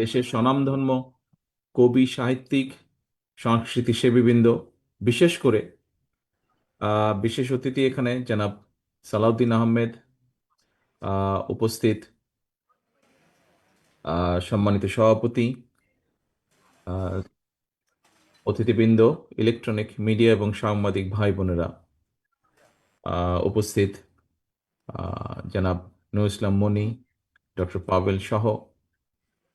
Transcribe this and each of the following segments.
দেশের স্বনামধন্য কবি, সাহিত্যিক সংস্কৃতি সেবীবৃন্দ বিশেষ করে বিশেষ অতিথি এখানে জনাব সালাউদ্দিন আহমেদ উপস্থিত সম্মানিত সভাপতি অতিথিবৃন্দ, ইলেকট্রনিক মিডিয়া এবং সাংবাদিক ভাই বোনেরা উপস্থিত জনাব নুর ইসলাম মনি, ডক্টর পাভেল সহ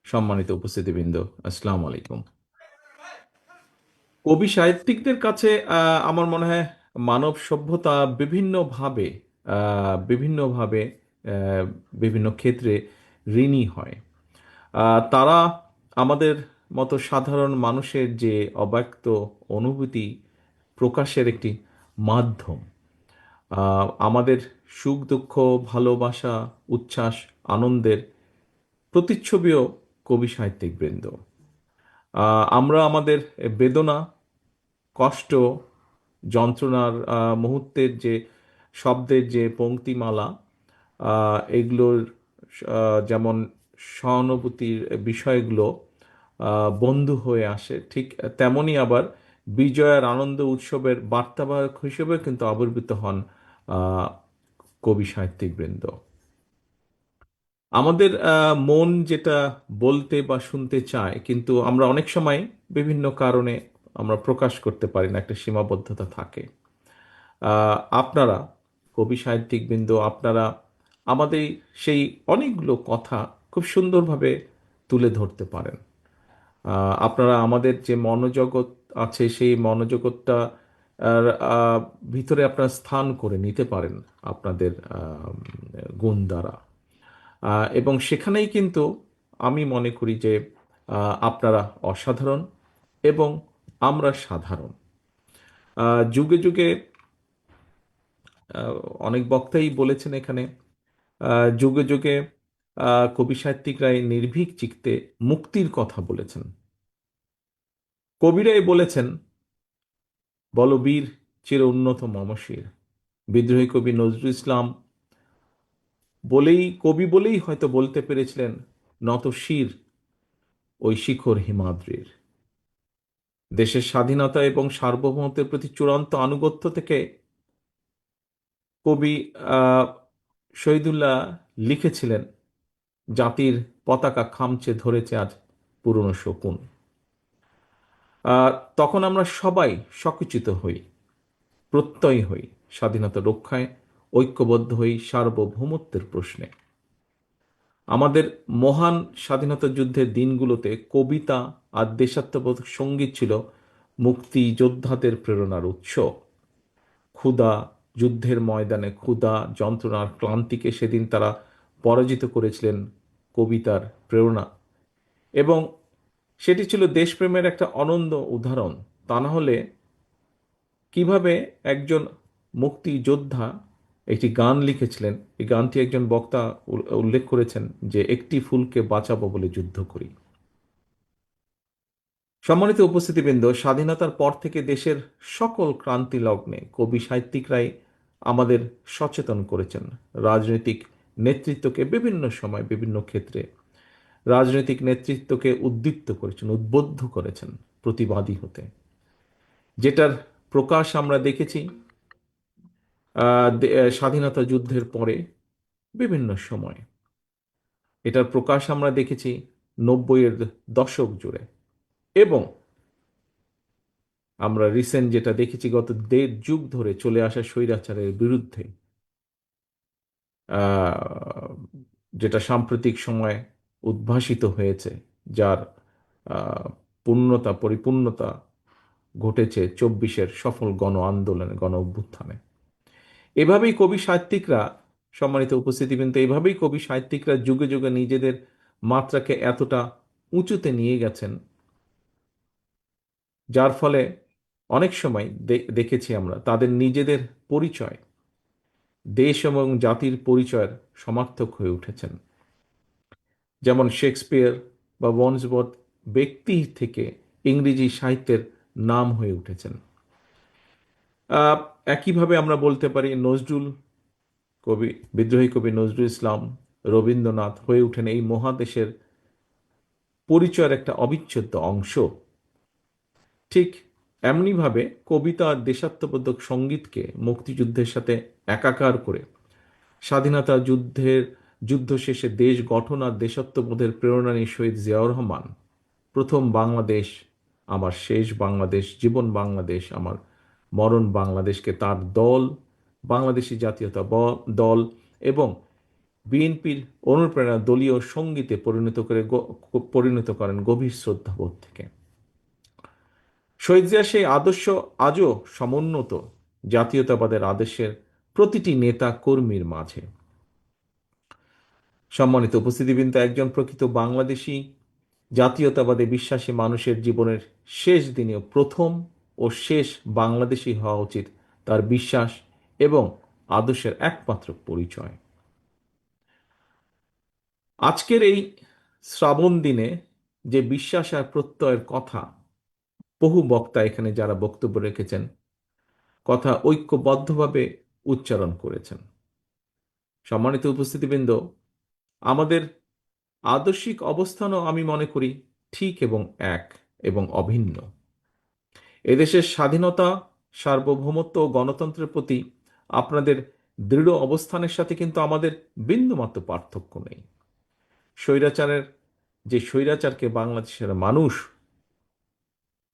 সম্মানিত উপস্থিতিবৃন্দ, আসসালামু আলাইকুম। কবি সাহিত্যিকদের কাছে আমার মনে হয় মানব সভ্যতা বিভিন্নভাবে বিভিন্নভাবে বিভিন্ন ক্ষেত্রে ঋণী হয়। তারা আমাদের মতো সাধারণ মানুষের যে অব্যক্ত অনুভূতি প্রকাশের একটি মাধ্যম আমাদের সুখ দুঃখ, ভালোবাসা, উচ্ছ্বাস, আনন্দের প্রতিচ্ছবিও কবি সাহিত্যিক বৃন্দ। আমরা আমাদের বেদনা, কষ্ট, যন্ত্রণার মুহূর্তের যে শব্দের যে পংক্তিমালা এগুলোর যেমন সহানুভূতির বিষয়গুলো বন্ধু হয়ে আসে, ঠিক তেমনই আবার বিজয়ের আনন্দ উৎসবের বার্তাবাহক হিসেবে কিন্তু আবির্ভূত হন কবি সাহিত্যিকবৃন্দ আমাদের মন যেটা বলতে বা শুনতে চায়, কিন্তু আমরা অনেক সময় বিভিন্ন কারণে আমরা প্রকাশ করতে পারি না, একটা সীমাবদ্ধতা থাকে। আপনারা, কবি, সাহিত্যিকবৃন্দ, আপনারা আমাদের সেই অনেকগুলো কথা খুব সুন্দরভাবে তুলে ধরতে পারেন। আপনারা আমাদের যে মনোজগৎ আছে, সেই মনোজগৎটা ভিতরে আপনারা স্থান করে নিতে পারেন আপনাদের গুণ দ্বারা। এবং সেখানেই কিন্তু আমি মনে করি যে আপনারা অসাধারণ এবং আমরা সাধারণ। যুগে যুগে অনেক বক্তাই বলেছেন এখানে যুগে যুগে কবি সাহিত্যিকরাই নির্ভীক চিত্তে মুক্তির কথা বলেছেন। কবিরাই বলেছেন, বলবীর চির উন্নত মমশির। বিদ্রোহী কবি নজরুল ইসলাম বলেই, কবি বলেই হয়তো বলতে পেরেছিলেন, নত শির ওই শিখর হিমাদ্রির। দেশের স্বাধীনতা এবং সার্বভৌমত্বের প্রতি চূড়ান্ত আনুগত্য থেকে কবি শহীদুল্লাহ লিখেছিলেন, জাতির পতাকা খামচে ধরেছে আজ পুরনো শকুন। তখন আমরা সবাই সকুচিত হই, প্রত্যয় হই স্বাধীনতা রক্ষায়। ঐক্যবদ্ধ হই সার্বভৌমত্বের প্রশ্নে। আমাদের মহান স্বাধীনতা যুদ্ধের দিনগুলোতে কবিতা আর দেশাত্মবোধক সংগীত ছিল মুক্তি যোদ্ধাদের প্রেরণার উৎস। ক্ষুধা যুদ্ধের ময়দানে ক্ষুধা যন্ত্রণার ক্লান্তিকে সেদিন তারা পরাজিত করেছিলেন কবিতার প্রেরণা। এবং সেটি ছিল দেশপ্রেমের একটা অনন্য উদাহরণ। তা না হলে কীভাবে একজন মুক্তিযোদ্ধা একটি গান লিখেছিলেন। এই গানটি একজন বক্তা উল্লেখ করেছেন যে, একটি ফুলকে বাঁচাবো বলে যুদ্ধ করি। সম্মানিত উপস্থিতিবৃন্দ, স্বাধীনতার পর থেকে দেশের সকল ক্রান্তি লগ্নে কবি সাহিত্যিকরাই আমাদের সচেতন করেছেন। রাজনৈতিক নেতৃত্বকে বিভিন্ন সময় বিভিন্ন ক্ষেত্রে রাজনৈতিক নেতৃত্বকে উদ্দীপ্ত করেছেন, উদ্বুদ্ধ করেছেন প্রতিবাদী হতে। যেটার প্রকাশ আমরা দেখেছি স্বাধীনতা যুদ্ধের পরে বিভিন্ন সময়। এটার প্রকাশ আমরা দেখেছি নব্বইয়ের দশক জুড়ে। এবং আমরা রিসেন্ট যেটা দেখেছি গত দেড় যুগ ধরে চলে আসা স্বৈরাচারের বিরুদ্ধে যেটা সাম্প্রতিক সময়ে উদ্ভাসিত হয়েছে, যার পূর্ণতা, পরিপূর্ণতা ঘটেছে চব্বিশের সফল গণ আন্দোলনে, গণ অভ্যুত্থানে। এভাবেই কবি সাহিত্যিকরা সম্মানিত উপস্থিতি কিন্তু এভাবেই কবি সাহিত্যিকরা যুগে যুগে নিজেদের মাত্রাকে এতটা উঁচুতে নিয়ে গেছেন, যার ফলে অনেক সময় দেখেছি আমরা তাদের নিজেদের পরিচয়, দেশ এবং জাতির পরিচয়ের সমার্থক হয়ে উঠেছেন। যেমন শেক্সপিয়ার বা ওয়ান্সবর্থ ব্যক্তি থেকে ইংরেজি সাহিত্যের নাম হয়ে উঠেছেন। একইভাবে আমরা বলতে পারি নজরুল কবি, বিদ্রোহী কবি নজরুল ইসলাম, রবীন্দ্রনাথ হয়ে ওঠেন এই মহাদেশের পরিচয়ের একটা অবিচ্ছেদ্য অংশ। ঠিক এমনিভাবে কবিতা আর দেশাত্মবোধক সঙ্গীতকে মুক্তিযুদ্ধের সাথে একাকার করে, স্বাধীনতা যুদ্ধের, যুদ্ধ শেষে দেশ গঠন আর দেশাত্মবোধের প্রেরণা নিয়ে শহীদ জিয়াউর রহমান, প্রথম বাংলাদেশ, আমার শেষ বাংলাদেশ, জীবন বাংলাদেশ, আমার মরণ বাংলাদেশকে তার দল, বাংলাদেশি জাতীয়তা দল এবং বিএনপির অনুপ্রেরণা দলীয় সঙ্গীতে পরিণত করে পরিণত করেন গভীর শ্রদ্ধাবোধ থেকে। শহীদ জিয়া সেই আদর্শ আজও সমুন্নত জাতীয়তাবাদের আদর্শের প্রতিটি নেতা কর্মীর মাঝে। সম্মানিত উপস্থিতিবৃন্দ, একজন প্রকৃত বাংলাদেশি জাতীয়তাবাদে বিশ্বাসী মানুষের জীবনের শেষ দিনেও প্রথম ও শেষ বাংলাদেশি হওয়া উচিত তার বিশ্বাস এবং আদর্শের একমাত্র পরিচয়। আজকের এই শ্রাবণ দিনে যে বিশ্বাস আর প্রত্যয়ের কথা বহু বক্তা এখানে যারা বক্তব্য রেখেছেন, কথা ঐক্যবদ্ধভাবে উচ্চারণ করেছেন। সম্মানিত উপস্থিতিবৃন্দ, আমাদের আদর্শিক অবস্থানও আমি মনে করি ঠিক এবং এক এবং অভিন্ন। এদেশের স্বাধীনতা, সার্বভৌমত্ব ও গণতন্ত্রের প্রতি আপনাদের দৃঢ় অবস্থানের সাথে কিন্তু আমাদের বিন্দুমাত্র পার্থক্য নেই। স্বৈরাচারের, যে স্বৈরাচারকে বাংলাদেশের মানুষ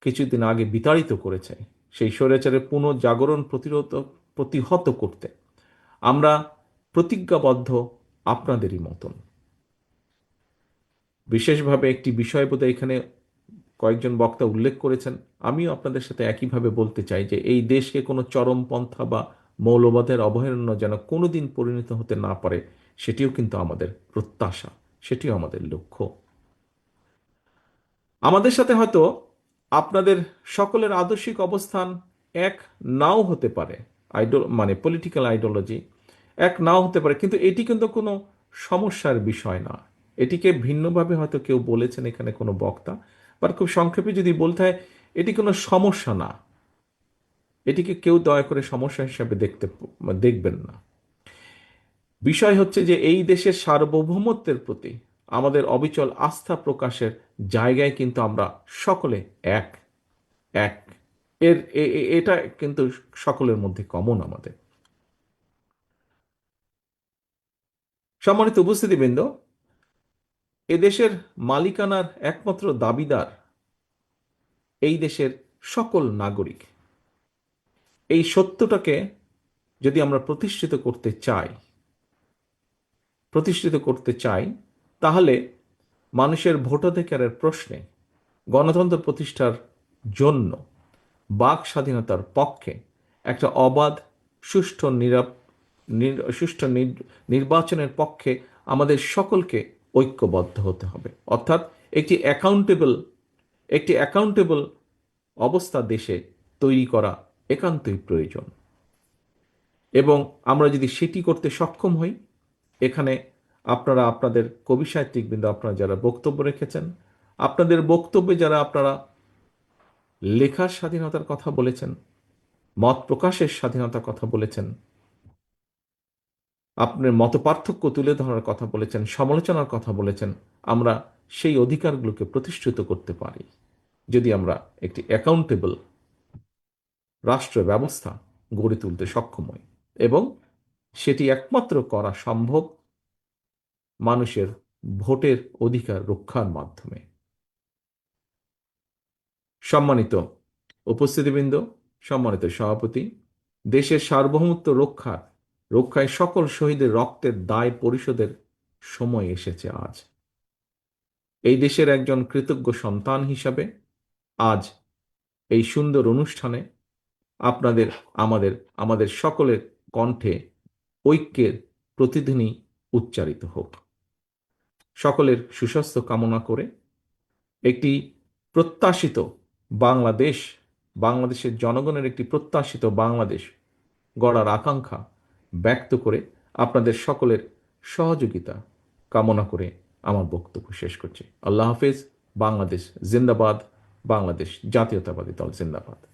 কিছুদিন আগে বিতাড়িত করেছে, সেই স্বৈরাচারের পুনঃজাগরণ প্রতিরোধ, প্রতিহত করতে আমরা প্রতিজ্ঞাবদ্ধ আপনাদেরই মতন। বিশেষভাবে একটি বিষয় বোধ এখানে কয়েকজন বক্তা উল্লেখ করেছেন, আমিও আপনাদের সাথে একইভাবে বলতে চাই যে এই দেশকে কোনো চরমপন্থা বা মৌলবাদের অভয়ারণ্য যেন কোনোদিন পরিণত হতে না পারে, সেটিও কিন্তু আমাদের প্রত্যাশা, সেটিও আমাদের লক্ষ্য। আমাদের সাথে হয়তো আপনাদের সকলের আদর্শিক অবস্থান এক নাও হতে পারে আইডল মানে পলিটিক্যাল আইডিওলজি এক নাও হতে পারে, কিন্তু এটি কিন্তু কোনো সমস্যার বিষয় না। এটিকে ভিন্নভাবে হয়তো কেউ বলেছেন এখানে কোনো বক্তা বা খুব সংক্ষেপে যদি বলতে হয়, এটি কোনো সমস্যা না। এটিকে কেউ দয়া করে সমস্যা হিসাবে দেখতে দেখবেন না। বিষয় হচ্ছে যে এই দেশের সার্বভৌমত্বের প্রতি আমাদের অবিচল আস্থা প্রকাশের জায়গায় কিন্তু আমরা সকলে এক এক। এর এটা কিন্তু সকলের মধ্যে কমন আমাদের। সম্মানিত উপস্থিতিবৃন্দ এদেশের মালিকানার একমাত্র দাবিদার এই দেশের সকল নাগরিক। এই সত্যটাকে যদি আমরা প্রতিষ্ঠিত করতে চাই, প্রতিষ্ঠিত করতে চাই, তাহলে মানুষের ভোটাধিকারের প্রশ্নে গণতন্ত্র প্রতিষ্ঠার জন্য বাক স্বাধীনতার পক্ষে একটা অবাধ, সুষ্ঠু, নিরাপ সুষ্ঠু নির্বাচনের পক্ষে আমাদের সকলকে ঐক্যবদ্ধ হতে হবে। অর্থাৎ একটি অ্যাকাউন্টেবল একটি অ্যাকাউন্টেবল অবস্থা দেশে তৈরি করা একান্তই প্রয়োজন। এবং আমরা যদি সেটি করতে সক্ষম হই, এখানে আপনারা আপনাদের কবি সাহিত্যিকবৃন্দ, আপনারা যারা বক্তব্য রেখেছেন, আপনাদের বক্তব্যে যারা আপনারা লেখার স্বাধীনতার কথা বলেছেন, মত প্রকাশের স্বাধীনতার কথা বলেছেন আপনার মত পার্থক্য তুলে ধরার কথা বলেছেন, সমালোচনার কথা বলেছেন, আমরা সেই অধিকারগুলোকে প্রতিষ্ঠিত করতে পারি। যদি আমরা একটি অ্যাকাউন্টেবল রাষ্ট্র ব্যবস্থা গড়ে তুলতে সক্ষম হই এবং সেটি একমাত্র করা সম্ভব মানুষের ভোটের অধিকার রক্ষার মাধ্যমে। সম্মানিত উপস্থিতিবৃন্দ, সম্মানিত সভাপতি, দেশের সার্বভৌমত্ব রক্ষার রক্ষায় সকল শহীদের রক্তের দায় পরিশোধের সময় এসেছে আজ। এই দেশের একজন কৃতজ্ঞ সন্তান হিসাবে আজ এই সুন্দর অনুষ্ঠানে আপনাদের, আমাদের আমাদের সকলের কণ্ঠে ঐক্যের প্রতিধ্বনি উচ্চারিত হোক। সকলের সুস্বাস্থ্য কামনা করে একটি প্রত্যাশিত বাংলাদেশ, বাংলাদেশের জনগণের একটি প্রত্যাশিত বাংলাদেশ গড়ার আকাঙ্ক্ষা ব্যক্ত করে আপনাদের সকলের সহযোগিতা কামনা করে আমার বক্তব্য শেষ করছি। আল্লাহ হাফেজ, বাংলাদেশ জিন্দাবাদ, বাংলাদেশ জাতীয়তাবাদী দল জিন্দাবাদ।